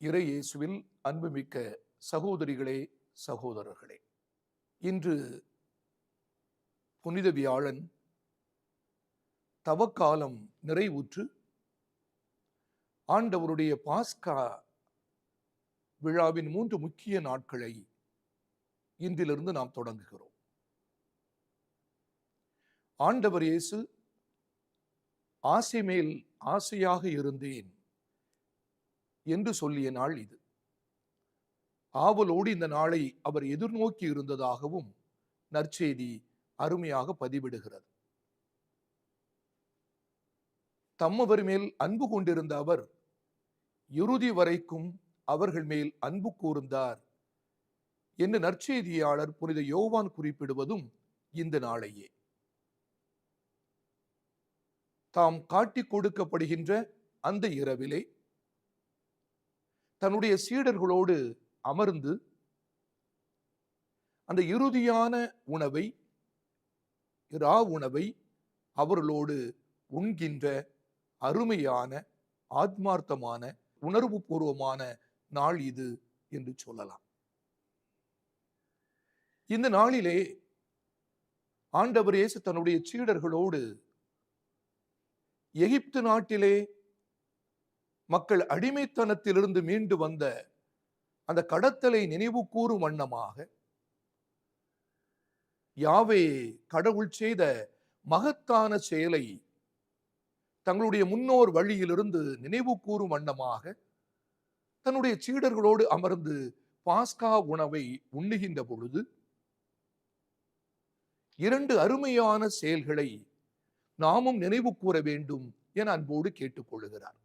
இறை இயேசுவில் அன்புமிக்க சகோதரிகளே சகோதரர்களே இன்று புனித வியாழன் தவக்காலம் நிறைவுற்று ஆண்டவருடைய பாஸ்கா விழாவின் மூன்று முக்கிய நாட்களை இன்றிலிருந்து நாம் தொடங்குகிறோம். ஆண்டவர் இயேசு ஆசை மேல் ஆசையாக இருந்தேன். என்று சொல்லிய நாள் இது. ஆவலோடு இந்த நாளை அவர் எதிர்நோக்கி இருந்ததாகவும் நற்செய்தி அருமையாக பதிவிடுகிறது. தம்மவர் மேல் அன்பு கொண்டிருந்த அவர் இறுதி வரைக்கும் அவர்கள் மேல் அன்பு கூர்ந்தார் என்று நற்செய்தியாளர் புனித யோவான் குறிப்பிடுவதும் இந்த நாளையே. தாம் காட்டிக் கொடுக்கப்படுகின்ற அந்த இரவிலே தன்னுடைய சீடர்களோடு அமர்ந்து அந்த இறுதியான உணவை இரா உணவை அவர்களோடு உண்கின்ற அருமையான ஆத்மார்த்தமான உணர்வு பூர்வமான நாள் இது என்று சொல்லலாம். இந்த நாளிலே ஆண்டவர் இயேசு தன்னுடைய சீடர்களோடு எகிப்து நாட்டிலே மக்கள் அடிமைத்தனத்திலிருந்து மீண்டு வந்த அந்த கடத்தலை நினைவு கூறும் வண்ணமாக யாவே கடவுள் செய்த மகத்தான செயலை தங்களுடைய முன்னோர் வழியிலிருந்து நினைவு கூறும் வண்ணமாக தன்னுடைய சீடர்களோடு அமர்ந்து பாஸ்கா உணவை உண்ணுகின்ற பொழுது இரண்டு அருமையான செயல்களை நாமும் நினைவு கூற வேண்டும் என அன்போடு கேட்டுக்கொள்கிறார்.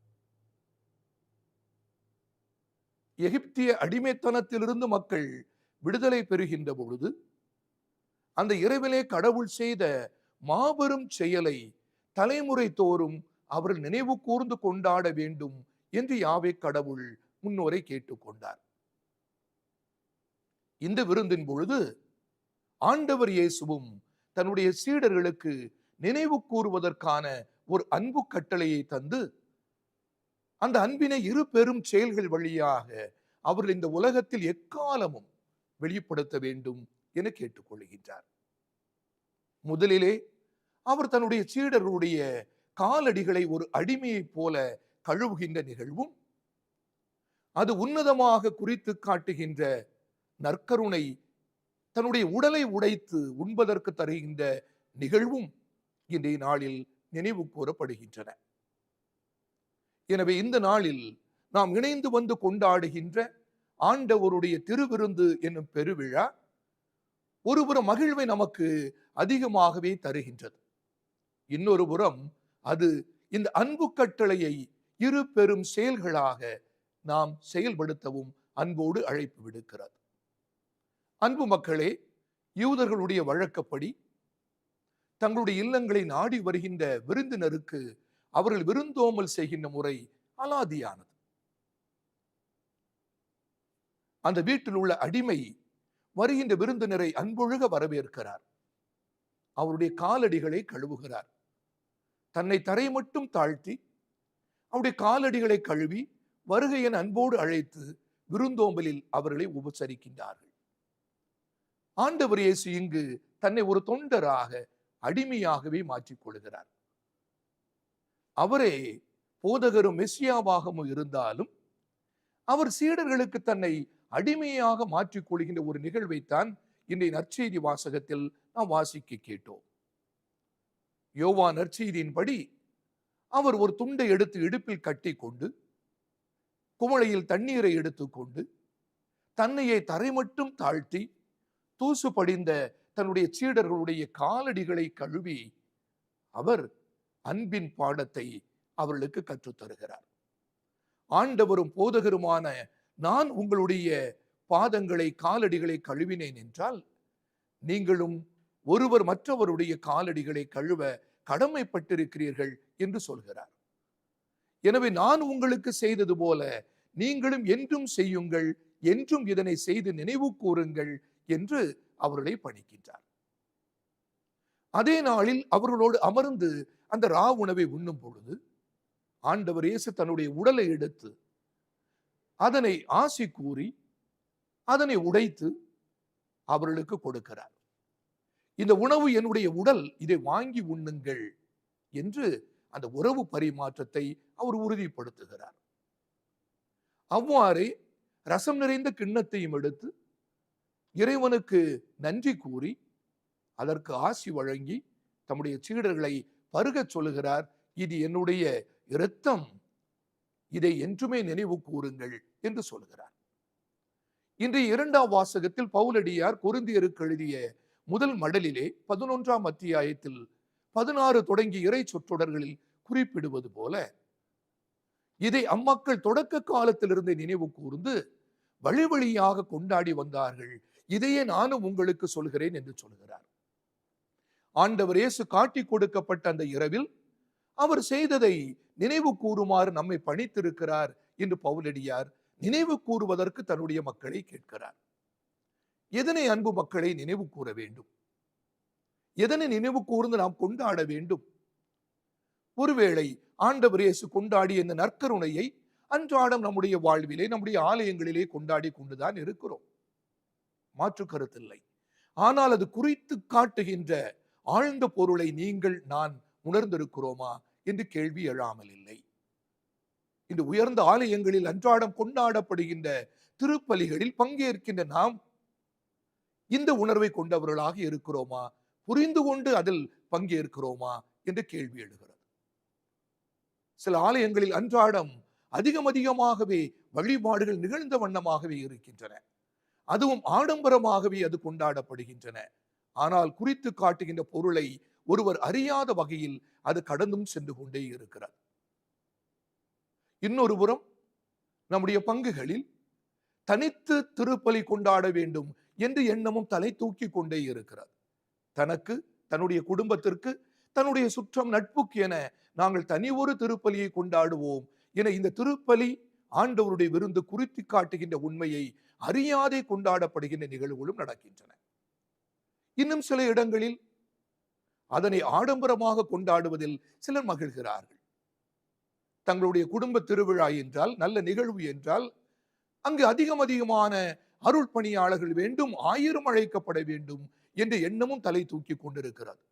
எகிப்திய அடிமைத்தனத்திலிருந்து மக்கள் விடுதலை பெறுகின்ற பொழுது அந்த இரவிலே கடவுள் செய்த மாபெரும் செயலை தலைமுறை தோறும் அவர்கள் நினைவு கூர்ந்து கொண்டாட வேண்டும் என்று யாவே கடவுள் முன்னோரை கேட்டுக்கொண்டார் இந்த விருந்தின் பொழுது ஆண்டவர் இயேசுவும் தன்னுடைய சீடர்களுக்கு நினைவு கூறுவதற்கான ஒரு அன்பு கட்டளையை தந்து அந்த அன்பினை இரு பெரும் செயல்கள் வழியாக அவர்கள் இந்த உலகத்தில் எக்காலமும் வெளிப்படுத்த வேண்டும் என கேட்டுக்கொள்கின்றார். முதலிலே அவர் தன்னுடைய சீடர்களுடைய காலடிகளை ஒரு அடிமையைப் போல கழுவுகின்ற நிகழ்வும் அது உன்னதமாக குறித்து காட்டுகின்ற நற்கருணை தன்னுடைய உடலை உடைத்து உண்பதற்கு தருகின்ற நிகழ்வும் இன்றைய நாளில் நினைவு கூறப்படுகின்றன. எனவே இந்த நாளில் நாம் இணைந்து வந்து கொண்டாடுகின்ற ஆண்டவருடைய திருவிருந்து என்னும் பெருவிழா ஒருபுறம் மகிழ்வை நமக்கு அதிகமாகவே தருகின்றது. இன்னொரு புறம் அது இந்த அன்பு கட்டளையை இரு பெரும் செயல்களாக நாம் செயல்படுத்தவும் அன்போடு அழைப்பு விடுக்கிறது. அன்பு மக்களே யூதர்களுடைய வழக்கப்படி தங்களுடைய இல்லங்களை நாடி வருகின்ற விருந்தினருக்கு அவர்கள் விருந்தோமல் செய்கின்ற முறை அலாதியானது. அந்த வீட்டில் உள்ள அடிமை வருகின்ற விருந்தினரை அன்பொழுக வரவேற்கிறார். அவருடைய காலடிகளை கழுவுகிறார். தன்னை தரை மட்டும் தாழ்த்தி அவருடைய காலடிகளை கழுவி வருகையின் அன்போடு அழைத்து விருந்தோம்பலில் அவர்களை உபசரிக்கின்றார்கள். ஆண்டவர் இயேசு இங்கு தன்னை ஒரு தொண்டராக அடிமையாகவே மாற்றிக் கொள்கிறார் அவரே போதகரும் மெஸ்ஸியாவாகவும் இருந்தாலும் அவர் சீடர்களுக்கு தன்னை அடிமையாக மாற்றிக் கொள்கின்ற ஒரு நிகழ்வைத்தான் இன்றைய நற்செய்தி வாசகத்தில் நாம் வாசிக்க கேட்டோம். யோவா நற்செய்தியின்படி அவர் ஒரு துண்டை எடுத்து இடுப்பில் கட்டி கொண்டு குமளையில் தண்ணீரை எடுத்துக்கொண்டு தன்னையை தரை மட்டும் தாழ்த்தி தூசு படிந்த தன்னுடைய சீடர்களுடைய காலடிகளை கழுவி அவர் அன்பின் பாடத்தை அவர்களுக்கு கற்றுத் தருகிறார். ஆண்டவரும் போதகருமான நான் உங்களுடைய பாதங்களை காலடிகளை கழுவினேன் என்றால் நீங்களும் ஒருவர் மற்றவருடைய காலடிகளை கழுவ கடமைப்பட்டிருக்கிறீர்கள் என்று சொல்கிறார். எனவே நான் உங்களுக்கு செய்தது போல நீங்களும் என்றும் செய்யுங்கள் என்றும் இதனை செய்து நினைவு கூறுங்கள் என்று அவர்களை பணிக்கின்றார். அதே நாளில் அவர்களோடு அமர்ந்து அந்த ரா உணவை உண்ணும் பொழுது ஆண்டவர் இயேசு தன்னுடைய உடலை எடுத்து அதனை ஆசி கூறி அதனை உடைத்து அவர்களுக்கு கொடுக்கிறார். இந்த உணவு என்னுடைய உடல் இதை வாங்கி உண்ணுங்கள் என்று அந்த உறவு பரிமாற்றத்தை அவர் உறுதிப்படுத்துகிறார். அவ்வாறே ரசம் நிறைந்த கிண்ணத்தையும் எடுத்து இறைவனுக்கு நன்றி கூறி அதற்கு ஆசி வழங்கி தம்முடைய சீடர்களை பருகச் சொல்லுகிறார் இது என்னுடைய இரத்தம். இதை என்றுமே நினைவு கூறுங்கள் என்று சொல்கிறார் இன்றைய இரண்டாம் வாசகத்தில் பவுலடியார் குருந்தியருக்கு எழுதிய முதல் மடலிலே பதினொன்றாம் அத்தியாயத்தில் பதினாறு தொடங்கி இறை சொற்றொடர்களில் குறிப்பிடுவது போல இதை அம்மக்கள் தொடக்க காலத்திலிருந்து நினைவு கூர்ந்து வழி வழியாக கொண்டாடி வந்தார்கள். இதையே நானும் உங்களுக்கு சொல்கிறேன் என்று சொல்கிறார். ஆண்டவர் இயேசு காட்டி கொடுக்கப்பட்ட அந்த இரவில் அவர் செய்ததை நினைவு கூறுமாறு நம்மை பணித்திருக்கிறார் என்று பவுலடியார் நினைவு கூறுவதற்கு தன்னுடைய மக்களை கேட்கிறார். எதனை அன்பு மக்களை நினைவு கூற வேண்டும்? எதனை நினைவு கூர்ந்து நாம் கொண்டாட வேண்டும்? ஒருவேளை ஆண்டவர் இயேசு கொண்டாடிய இந்த நற்கருணையை அன்றாடம் நம்முடைய வாழ்விலே நம்முடைய ஆலயங்களிலே கொண்டாடி கொண்டுதான் இருக்கிறோம். மாற்று கருத்தில்லை. ஆனால் அது குறித்து காட்டுகின்ற ஆழ்ந்த பொருளை நீங்கள் நான் உணர்ந்திருக்கிறோமா என்று கேள்வி எழாமல் இல்லை. இந்த உயர்ந்த ஆலயங்களில் அன்றாடம் கொண்டாடப்படுகின்ற திருப்பலிகளில் பங்கேற்கின்ற நாம் இந்த உணர்வை கொண்டவர்களாக இருக்கிறோமா? புரிந்து கொண்டு அதில் பங்கேற்கிறோமா? என்று கேள்வி எழுகிறது. சில ஆலயங்களில் அன்றாடம் அதிகம் அதிகமாகவே வழிபாடுகள் நிகழ்ந்த வண்ணமாகவே இருக்கின்றன. அதுவும் ஆடம்பரமாகவே அது கொண்டாடப்படுகின்றன. ஆனால் குறித்து காட்டுகின்ற பொருளை ஒருவர் அறியாத வகையில் அது கடந்தும் சென்று கொண்டே இருக்கிறது. இன்னொரு புறம் நம்முடைய பங்குகளில் தனித்து திருப்பலி கொண்டாட வேண்டும் என்று எண்ணமும் தலை தூக்கி கொண்டே இருக்கிறார் தனக்கு தன்னுடைய குடும்பத்திற்கு தன்னுடைய சுற்றம் நட்புக்கு என நாங்கள் தனி ஒரு திருப்பலியை கொண்டாடுவோம் என இந்த திருப்பலி ஆண்டவருடைய விருந்து குறித்து காட்டுகின்ற உண்மையை அறியாதே கொண்டாடப்படுகின்ற நிகழ்வுகளும் நடக்கின்றன. இன்னும் சில இடங்களில் அதனை ஆடம்பரமாக கொண்டாடுவதில் சிலர் மகிழ்கிறார்கள். தங்களுடைய குடும்ப திருவிழா என்றால் நல்ல நிகழ்வு என்றால் அங்கு அதிகம் அதிகமான அருள் பணியாளர்கள் வேண்டும் ஆயிரம் அழைக்கப்பட வேண்டும் என்ற எண்ணமும் தலை தூக்கி கொண்டிருக்கிறது.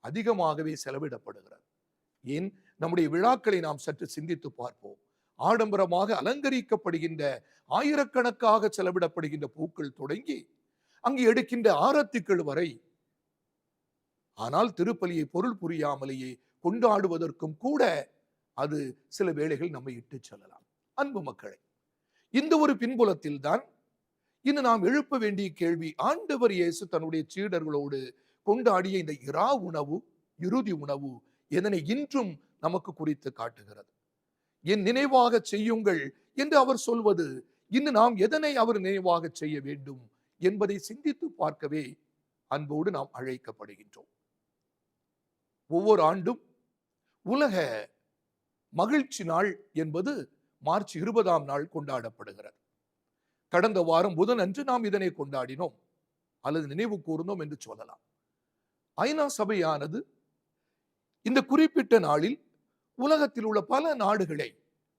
அதிகமாகவே செலவிடப்படுகிறது. ஏன்? நம்முடைய விழாக்களை நாம் சற்று சிந்தித்து பார்ப்போம். ஆடம்பரமாக அலங்கரிக்கப்படுகின்ற ஆயிரக்கணக்காக செலவிடப்படுகின்ற பூக்கள் தொடங்கி அங்கு எடுக்கின்ற ஆரத்திகள் வரை. ஆனால் திருப்பலியை பொருள் புரியாமலேயே கொண்டாடுவதற்கும் கூட அது சில வேளைகள் நம்மை இட்டு செல்லலாம். அன்பு மக்களை இந்த ஒரு பின்புலத்தில் தான் இன்று நாம் எழுப்ப வேண்டிய கேள்வி ஆண்டவர் இயேசு தன்னுடைய சீடர்களோடு கொண்டாடிய இந்த இரா உணவு இறுதி உணவு எதனை இன்றும் நமக்கு குறித்து காட்டுகிறது. என் நினைவாக செய்யுங்கள் என்று அவர் சொல்வது இன்று நாம் எதனை அவர் நினைவாக செய்ய வேண்டும் என்பதை சிந்தித்து பார்க்கவே அன்போடு நாம் அழைக்கப்படுகின்றோம். ஒவ்வொரு ஆண்டும் உலக மகிழ்ச்சி நாள் என்பது மார்ச் இருபதாம் நாள் கொண்டாடப்படுகிறது. கடந்த வாரம் புதன் அன்று நாம் இதனை கொண்டாடினோம். அல்லது நினைவு கூர்ந்தோம் என்று சொல்லலாம். ஐநா சபையானது இந்த குறிப்பிட்ட நாளில் உலகத்தில் உள்ள பல நாடுகளை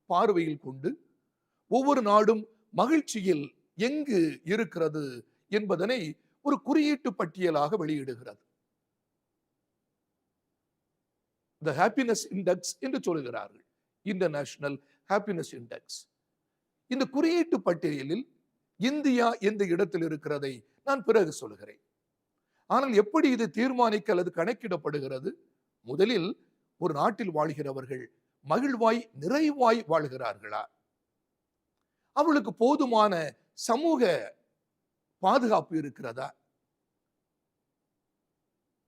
பார்வையில் கொண்டு ஒவ்வொரு நாடும் மகிழ்ச்சியில் எங்கு இருக்கிறது என்பதனை ஒரு குறியீட்டு பட்டியலாக வெளியிடுகிறது. த ஹாப்பினஸ் இண்டெக்ஸ் என்று சொல்கிறார்கள். இன்டர்நேஷனல் ஹாப்பினஸ் இண்டெக்ஸ் இந்த குறியீட்டு பட்டியலில் இந்தியா எந்த இடத்தில் இருக்கிறதை நான் பிறகு சொல்கிறேன். ஆனால் எப்படி இது தீர்மானிக்க அல்லது கணக்கிடப்படுகிறது? முதலில் ஒரு நாட்டில் வாழ்கிறவர்கள் மகிழ்வாய் நிறைவாய் வாழ்கிறார்களா? அவளுக்கு போதுமான சமூக பாதுகாப்பு இருக்கிறதா?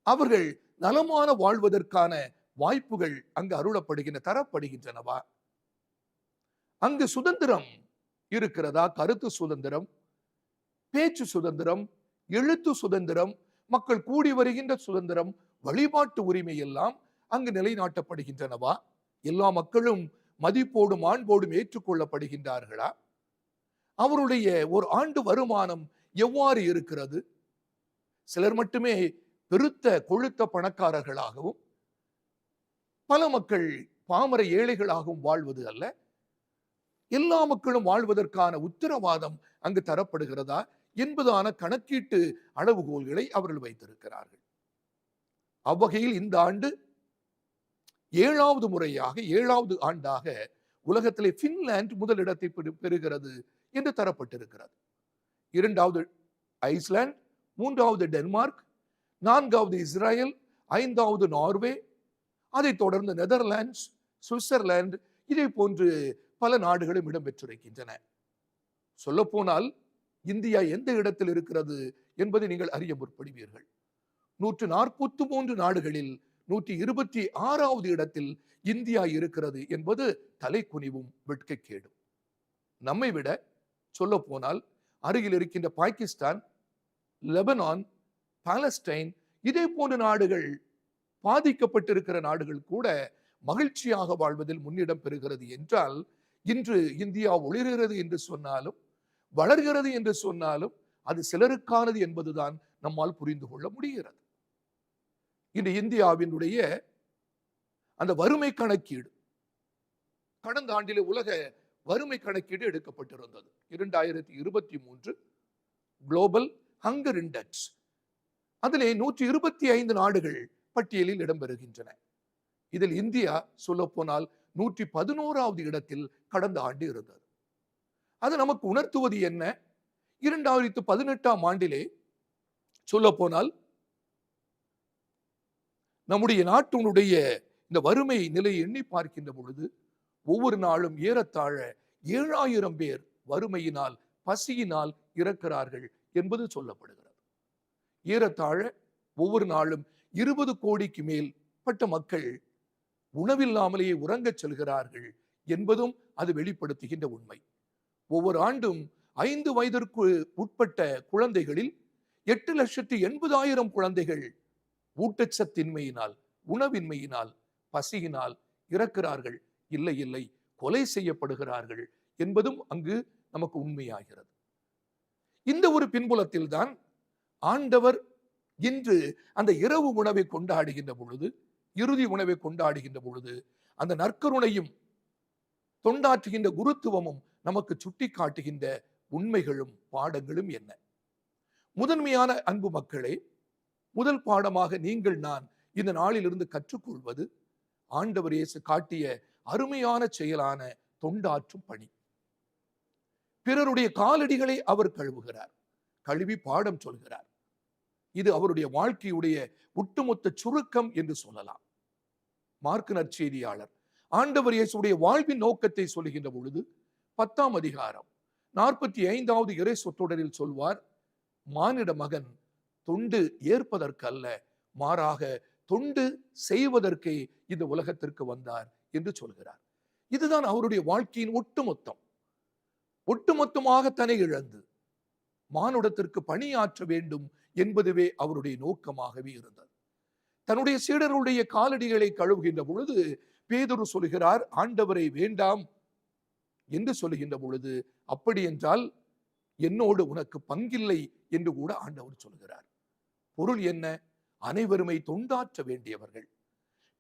அவர்கள் நலமான வாழ்வதற்கான வாய்ப்புகள் அங்கு அருளப்படுகின்ற தரப்படுகின்றனவா? அங்கு சுதந்திரம் இருக்கிறதா? கருத்து சுதந்திரம் பேச்சு சுதந்திரம் எழுத்து சுதந்திரம் மக்கள் கூடி வருகின்ற சுதந்திரம் வழிபாட்டு உரிமை எல்லாம் அங்கு நிலைநாட்டப்படுகின்றனவா? எல்லா மக்களும் மதிப்போடும் ஆண்போடும் ஏற்றுக்கொள்ளப்படுகின்றார்களா? அவருடைய ஒரு ஆண்டு வருமானம் எவ்வாறு இருக்கிறது? சிலர் மட்டுமே பெருத்த கொழுத்த பணக்காரர்களாகவும் பல மக்கள் பாமர ஏழைகளாகவும் வாழ்வது அல்ல. எல்லா மக்களும் வாழ்வதற்கான உத்தரவாதம் அங்கு தரப்படுகிறதா என்பதான கணக்கீட்டு அளவுகோல்களை அவர்கள் வைத்திருக்கிறார்கள். அவ்வகையில் இந்த ஆண்டு ஏழாவது முறையாக ஏழாவது ஆண்டாக உலகத்திலே பின்லாந்து முதலிடத்தை பெறுகிறது என்று தரப்பட்டிருக்கிறது. இரண்டாவது ஐஸ்லாந்து மூன்றாவது டென்மார்க் நான்காவது இஸ்ரேல் ஐந்தாவது நார்வே அதைத் தொடர்ந்து நெதர்லாண்ட்ஸ் சுவிட்சர்லாந்து இதை போன்று பல நாடுகளும் இடம்பெற்றிருக்கின்றன. சொல்லப்போனால் இந்தியா எந்த இடத்தில் இருக்கிறது என்பதை நீங்கள் அறிய முற்படுவீர்கள். நூற்று நாற்பத்தி மூன்று நாடுகளில் நூற்றி இருபத்தி ஆறாவது இடத்தில் இந்தியா இருக்கிறது என்பது தலைக்குனிவும் வெட்கக்கேடும். நம்மை விட சொல்ல போனால் அருகில் இருக்கின்ற பாகிஸ்தான் லெபனான் பாலஸ்டைன் இதே போன்ற நாடுகள் பாதிக்கப்பட்டிருக்கிற நாடுகள் கூட மகிழ்ச்சியாக வாழ்வதில் முன்னிடம் பெறுகிறது என்றால் இன்று இந்தியா ஒளிர்கிறது என்று சொன்னாலும் வளர்கிறது என்று சொன்னாலும் அது சிலருக்கானது என்பதுதான் நம்மால் புரிந்து கொள்ள முடிகிறது. இன்று இந்தியாவினுடைய அந்த வறுமை கணக்கீடு கடந்த ஆண்டிலே உலக வறுமை கணக்கீடு எடுக்கப்பட்டிருந்தது. இரண்டாயிரத்தி இருபத்தி மூன்று குளோபல் ஹங்கர் இண்டெக்ஸ் அதிலே நூற்றி இருபத்தி ஐந்து நாடுகள் பட்டியலில் இடம்பெறுகின்றன. இதில் இந்தியா சொல்லப்போனால் நூற்றி பதினோராவது இடத்தில் கடந்த ஆண்டு இருந்தது. அது நமக்கு உணர்த்துவது என்ன? இரண்டாயிரத்து பதினெட்டாம் ஆண்டிலே சொல்லப்போனால் நம்முடைய நாட்டினுடைய இந்த வறுமை நிலையை எண்ணி பார்க்கின்ற பொழுது ஒவ்வொரு நாளும் ஏறத்தாழ ஏழாயிரம் பேர் வறுமையினால் பசியினால் இறக்கிறார்கள் என்பது சொல்லப்படுகிறது. ஏறத்தாழ ஒவ்வொரு நாளும் இருபது கோடிக்கு மேல் பட்ட மக்கள் உணவில்லாமலேயே உறங்கச் செல்கிறார்கள் என்பதும் அது வெளிப்படுத்துகின்ற உண்மை. ஒவ்வொரு ஆண்டும் ஐந்து வயதிற்கு உட்பட்ட குழந்தைகளில் எட்டு லட்சத்தி எண்பதாயிரம் குழந்தைகள் ஊட்டச்சத்தின்மையினால் உணவின்மையினால் பசியினால் இறக்கிறார்கள் இல்லை இல்லை கொலை செய்யப்படுகிறார்கள் என்பதும் அங்கு நமக்கு உண்மையாகிறது. இந்த ஒரு பின்புலத்தில் தான் ஆண்டவர் இன்று அந்த இரவு உணவை கொண்டாடுகின்ற பொழுது இறுதி உணவை கொண்டாடுகின்ற பொழுது அந்த நற்கருணையும் தொண்டாற்றுகின்ற குருத்துவமும் நமக்கு சுட்டி காட்டுகின்ற உண்மைகளும் பாடங்களும் என்ன? முதன்மையான அன்பு மக்களே முதல் பாடமாக நீங்கள் நான் இந்த நாளிலிருந்து கற்றுக்கொள்வது ஆண்டவர் இயேசு காட்டிய அருமையான செயலான தொண்டாற்றும் பணி. பிறருடைய காலடிகளை அவர் கழுவுகிறார். கழுவி பாடம் சொல்கிறார். இது அவருடைய வாழ்க்கையுடைய ஒட்டுமொத்த சுருக்கம் என்று சொல்லலாம். மார்க்கு நற்செய்தியாளர் ஆண்டவர் இயேசுடைய வாழ்வின் நோக்கத்தை சொல்லுகின்ற பொழுது பத்தாம் அதிகாரம் நாற்பத்தி ஐந்தாவது இறை சொத்தொடரில் சொல்வார் மானிட மகன் தொண்டு ஏற்பதற்கல்ல மாறாக தொண்டு செய்வதற்கே இந்த உலகத்திற்கு வந்தார். என்று சொல்கிறார். இதுதான் அவருடைய வாழ்க்கையின் ஒட்டுமொத்தம். ஒட்டுமொத்தமாக தன்னை இழந்து மானுடத்திற்கு பணியாற்ற வேண்டும் என்பதுவே அவருடைய நோக்கமாகவே இருந்தது. தன்னுடைய சீடருடைய காலடிகளை கழுவுகின்ற பொழுது பேதுரு சொல்கிறார் ஆண்டவரை வேண்டாம் என்று சொல்லுகின்ற பொழுது அப்படி என்றால் என்னோடு உனக்கு பங்கில்லை என்று கூட ஆண்டவர் சொல்கிறார். பொருள் என்ன? அனைவருமை தொண்டாற்ற வேண்டியவர்கள்.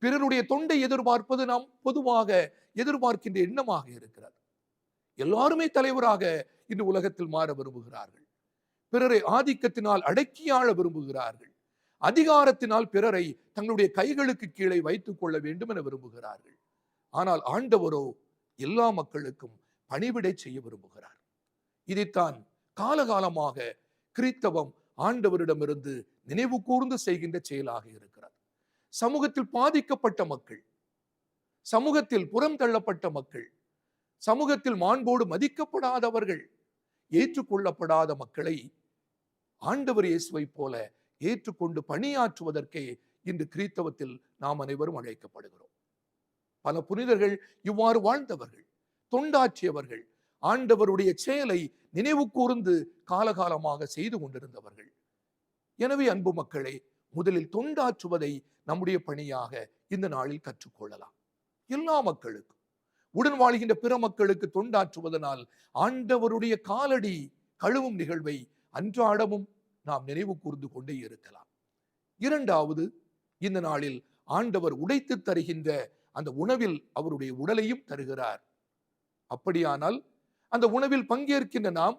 பிறருடைய தொண்டை எதிர்பார்ப்பது நாம் பொதுவாக எதிர்பார்க்கின்ற எண்ணமாக இருக்கிறது. எல்லாருமே தலைவராக இந்த உலகத்தில் மாற விரும்புகிறார்கள். பிறரை ஆதிக்கத்தினால் அடக்கியாள விரும்புகிறார்கள். அதிகாரத்தினால் பிறரை தங்களுடைய கைகளுக்கு கீழே வைத்துக் கொள்ள வேண்டும் என விரும்புகிறார்கள். ஆனால் ஆண்டவரோ எல்லா மக்களுக்கும் பணிவிடை செய்ய விரும்புகிறார். இதைத்தான் காலகாலமாக கிறித்தவம் ஆண்டவரிடமிருந்து நினைவு கூர்ந்து செய்கின்ற செயலாக இருக்கிறது. சமூகத்தில் பாதிக்கப்பட்ட மக்கள் சமூகத்தில் புறம் தள்ளப்பட்ட மக்கள் சமூகத்தில் மாண்போடு மதிக்கப்படாதவர்கள் ஏற்றுக்கொள்ளப்படாத மக்களை ஆண்டவர் இயேசுவை போல ஏற்றுக்கொண்டு பணியாற்றுவதற்கே இன்று கிறித்தவத்தில் நாம் அனைவரும் அழைக்கப்படுகிறோம். பல புனிதர்கள் இவ்வாறு வாழ்ந்தவர்கள் தொண்டாற்றியவர்கள் ஆண்டவருடைய செயலை நினைவு கூர்ந்து காலகாலமாக செய்து கொண்டிருந்தவர்கள். எனவே அன்பு மக்களே முதலில் தொண்டாற்றுவதை நம்முடைய பணியாக இந்த நாளில் கற்றுக்கொள்ளலாம். எல்லா மக்களுக்கும். உடன் வாழ்கின்ற பிற மக்களுக்கு தொண்டாற்றுவதனால் ஆண்டவருடைய காலடி கழுவும் நிகழ்வை அன்றாடமும் நாம் நினைவு கூர்ந்து கொண்டே இருக்கலாம். இரண்டாவது இந்த நாளில் ஆண்டவர் உடைத்து தருகின்ற அந்த உணவில் அவருடைய உடலையும் தருகிறார். அப்படியானால் அந்த உணவில் பங்கேற்கின்ற நாம்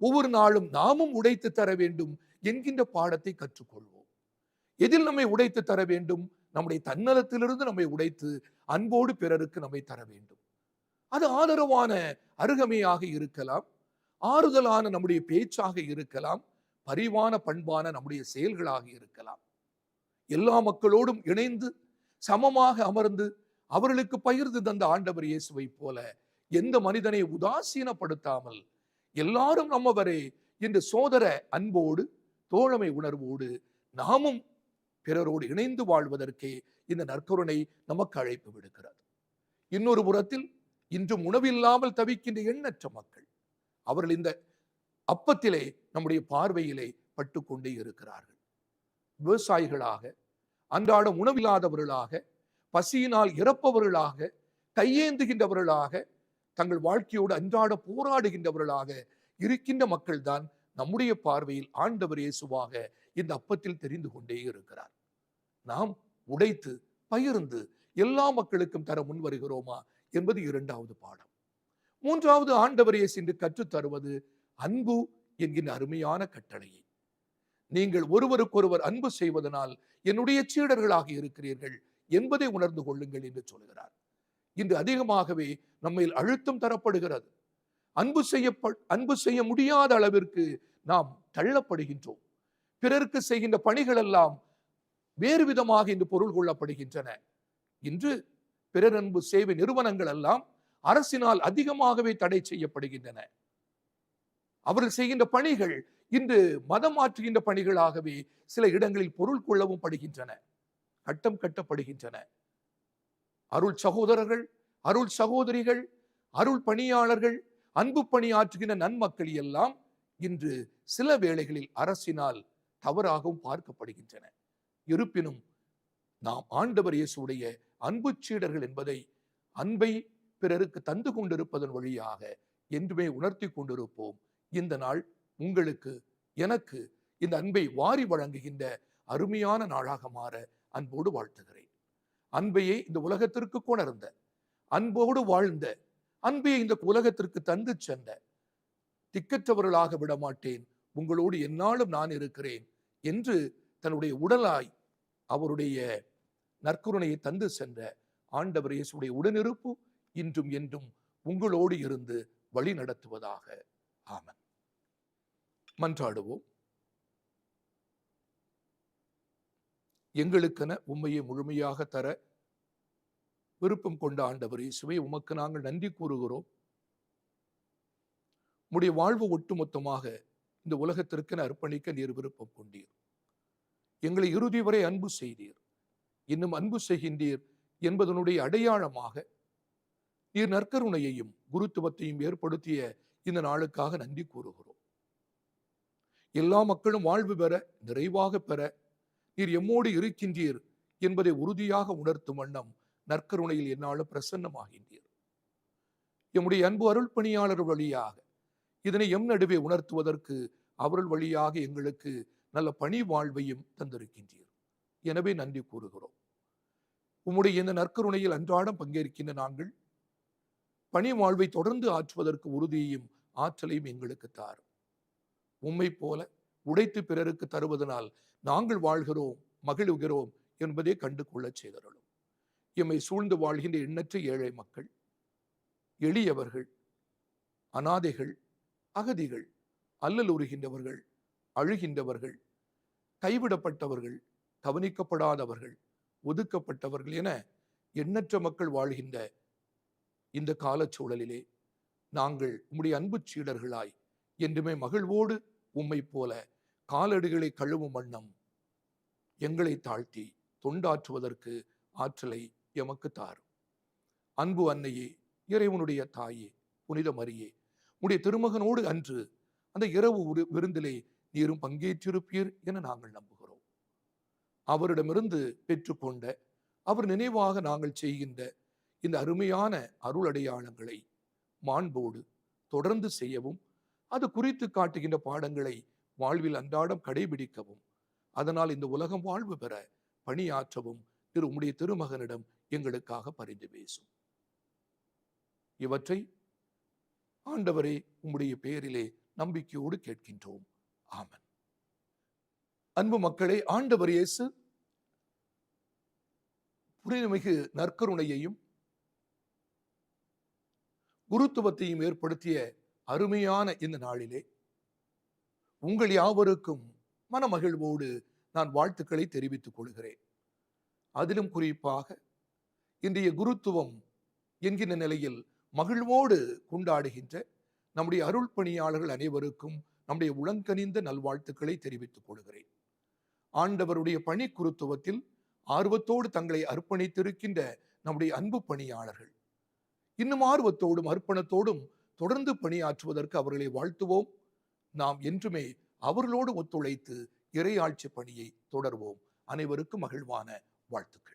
ஒவ்வொரு நாளும் நாமும் உடைத்து தர வேண்டும் என்கின்ற பாடத்தை கற்றுக்கொள்வோம். எதில் நம்மை உடைத்து தர வேண்டும்? நம்முடைய தன்னலத்திலிருந்து நம்மை உடைத்து அன்போடு பிறருக்கு நம்மை தர வேண்டும். அது ஆதரவான அருகமையாக இருக்கலாம். ஆறுதலான நம்முடைய பேச்சாக இருக்கலாம். பரிவான பண்பான நம்முடைய செயல்களாக இருக்கலாம். எல்லா மக்களோடும் இணைந்து சமமாக அமர்ந்து அவர்களுக்கு பகிர்ந்து தந்த ஆண்டவர் இயேசுவை போல எந்த மனிதனை உதாசீனப்படுத்தாமல் எல்லாரும் நம்மவரே என்று சோதர அன்போடு தோழமை உணர்வோடு நாமும் பிறரோடு இணைந்து வாழ்வதற்கே இந்த நற்கருணை நமக்கு அழைப்பு விடுக்கிறது. இன்னொரு புறத்தில் இன்றும் உணவில்லாமல் தவிக்கின்ற எண்ணற்ற மக்கள் அவர்கள் இந்த அப்பத்திலே நம்முடைய பார்வையிலே பட்டுக்கொண்டே இருக்கிறார்கள். விவசாயிகளாக அன்றாடம் உணவில்லாதவர்களாக பசியினால் இறப்பவர்களாக கையேந்துகின்றவர்களாக தங்கள் வாழ்க்கையோடு அன்றாட போராடுகின்றவர்களாக இருக்கின்ற மக்கள்தான் நம்முடைய பார்வையில் ஆண்டவர் இயேசுவாக இந்த அப்பத்தில் தெரிந்து கொண்டே இருக்கிறார். நாம் உடைத்து பகிர்ந்து எல்லா மக்களுக்கும் தர முன் வருகிறோமா என்பது இரண்டாவது பாடம். மூன்றாவது ஆண்டவர் இயேசு கற்றுத் தருவது அன்பு என்கின்ற அருமையான கட்டளையை. நீங்கள் ஒருவருக்கொருவர் அன்பு செய்வதனால் என்னுடைய சீடர்களாக இருக்கிறீர்கள் என்பதை உணர்ந்து கொள்ளுங்கள் என்று சொல்கிறார். இன்று அதிகமாகவே நம்மில் அழுத்தம் தரப்படுகிறது. அன்பு செய்யப்ப அன்பு செய்ய முடியாத அளவிற்கு நாம் தள்ளப்படுகின்றோம். பிறருக்கு செய்கின்ற பணிகள் எல்லாம் வேறு விதமாக இன்று பொருள் கொள்ளப்படுகின்றன. இன்று பிறரன்பு சேவை நிறுவனங்கள் எல்லாம் அரசினால் அதிகமாகவே தடை செய்யப்படுகின்றன. அவர்கள் செய்கின்ற பணிகள் இன்று மதம் மாற்றுகின்ற பணிகளாகவே சில இடங்களில் பொருள் கொள்ளவும் படுகின்றன. கட்டம் கட்டப்படுகின்றன. அருள் சகோதரர்கள் அருள் சகோதரிகள் அருள் பணியாளர்கள் அன்பு பணியாற்றுகின்ற நன்மக்கள் எல்லாம் இன்று சில வேளைகளில் அரசினால் தவறாகவும் பார்க்கப்படுகின்றன. இருப்பினும் நாம் ஆண்டவர் இயேசுடைய அன்பு சீடர்கள் என்பதை அன்பை பிறருக்கு தந்து கொண்டிருப்பதன் வழியாக என்றுமே உணர்த்தி கொண்டிருப்போம். இந்த நாள் உங்களுக்கு எனக்கு இந்த அன்பை வாரி வழங்குகின்ற அருமையான நாளாக மாற அன்போடு வாழ்த்துகிறேன். அன்பையே இந்த உலகத்திற்கு கொணர்ந்த அன்போடு வாழ்ந்த அன்பையை இந்த உலகத்திற்கு தந்து சென்ற திக்கற்றவர்களாக விடமாட்டேன். உங்களோடு என்னாலும் நான் இருக்கிறேன் என்று தன்னுடைய உடலாய் அவருடைய நற்கருணையை தந்து சென்ற ஆண்டவர் இயேசுடைய உடனிருப்பு இன்றும் என்றும் உங்களோடு இருந்து வழி நடத்துவதாக. ஆமன். மன்றாடுவோம். எங்களுக்கென உண்மையை முழுமையாக தர விருப்பம் கொண்ட ஆண்டவர் இயேசுவை உமக்கு நாங்கள் நன்றி கூறுகிறோம். உடைய வாழ்வு ஒட்டுமொத்தமாக இந்த உலகத்திற்கென அர்ப்பணிக்க நீர் விருப்பம் கொண்டீர். எங்களை இறுதி வரை அன்பு செய்தீர். இன்னும் அன்பு செய்கின்றீர் என்பதனுடைய அடையாளமாக நீர் நற்கருணையையும் குருத்துவத்தையும் ஏற்படுத்திய இந்த நாளுக்காக நன்றி கூறுகிறோம். எல்லா மக்களும் வாழ்வு பெற நிறைவாக பெற நீர் எம்மோடு இருக்கின்றீர் என்பதை உறுதியாக உணர்த்தும் வண்ணம் நற்கருணையில் என்னாலும் பிரசன்னமாகின்றீர். எம்முடைய அன்பு அருள் பணியாளர் வழியாக இதனை எம் நடுவே உணர்த்துவதற்கு அவர்கள் வழியாக எங்களுக்கு நல்ல பணி வாழ்வையும் தந்திருக்கின்றீர். எனவே நன்றி கூறுகிறோம். உம்முடைய இந்த நற்கருணையில் அன்றாடம் பங்கேற்கின்ற நாங்கள் பணி வாழ்வை தொடர்ந்து ஆற்றுவதற்கு உறுதியையும் ஆற்றலையும் எங்களுக்கு தார் உம்மை போல உடைத்து பிறருக்கு தருவதனால் நாங்கள் வாழ்கிறோம் மகிழ்கிறோம் என்பதை கண்டு கொள்ளச் செய்தருளும். எம்மை சூழ்ந்து வாழ்கின்ற எண்ணற்ற ஏழை மக்கள் எளியவர்கள் அனாதைகள் அகதிகள் அல்லல் உறுகின்றவர்கள் அழுகின்றவர்கள் கைவிடப்பட்டவர்கள் கவனிக்கப்படாதவர்கள் ஒதுக்கப்பட்டவர்கள் என எண்ணற்ற மக்கள் வாழ்கின்ற இந்த காலச்சூழலிலே நாங்கள் உம்முடைய அன்பு சீடர்களாய் என்றுமே மகிழ்வோடு உம்மை போல காலடிகளை கழுவும் வண்ணம் எங்களை தாழ்த்தி தொண்டாற்றுவதற்கு ஆற்றலை எமக்கு தாரும். அன்பு அன்னையே இறைவனுடைய தாயே புனித மரியே உடைய திருமகனோடு அன்று அந்த இரவு விருந்திலே நீரும் பங்கேற்றிருப்பீர் என நாங்கள் நம்புகிறோம். அவரிடமிருந்து பெற்றுக்கொண்ட அவர் நினைவாக நாங்கள் செய்கின்ற இந்த அருமையான அருள் அடையாளங்களை மாண்போடு தொடர்ந்து செய்யவும் அது குறித்து காட்டுகின்ற பாடங்களை வாழ்வில் அன்றாடம் கடைபிடிக்கவும் அதனால் இந்த உலகம் வாழ்வு பெற பணியாற்றவும் திரு உம்முடைய திருமகனிடம் எங்களுக்காக பரிந்து பேசும். இவற்றை ஆண்டவரே உம்முடைய பெயரிலே நம்பிக்கையோடு கேட்கின்றோம். ஆமன். அன்பு மக்களே ஆண்டவர் இயேசு புனிதமிகு நற்கருணையையும் குருத்துவத்தையும் ஏற்படுத்திய அருமையான இந்த நாளிலே உங்கள் யாவருக்கும் மனமகிழ்வோடு நான் வாழ்த்துக்களை தெரிவித்துக் கொள்கிறேன். அதிலும் குறிப்பாக இன்றைய குருத்துவம் என்கிற நிலையில் மகிழ்வோடு கொண்டாடுகின்ற நம்முடைய அருள் பணியாளர்கள் அனைவருக்கும் நம்முடைய உளங்கனிந்த நல்வாழ்த்துக்களை தெரிவித்துக் கொள்கிறேன். ஆண்டவருடைய பணி குருத்துவத்தில் ஆர்வத்தோடு தங்களை அர்ப்பணித்திருக்கின்ற நம்முடைய அன்பு பணியாளர்கள். இன்னும் ஆர்வத்தோடும் அர்ப்பணத்தோடும் தொடர்ந்து பணியாற்றுவதற்கு அவர்களை வாழ்த்துவோம். நாம் என்றுமே அவர்களோடு ஒத்துழைத்து இறையாட்சி பணியை தொடர்வோம். அனைவருக்கும் மகிழ்வான வாழ்த்துக்கள்.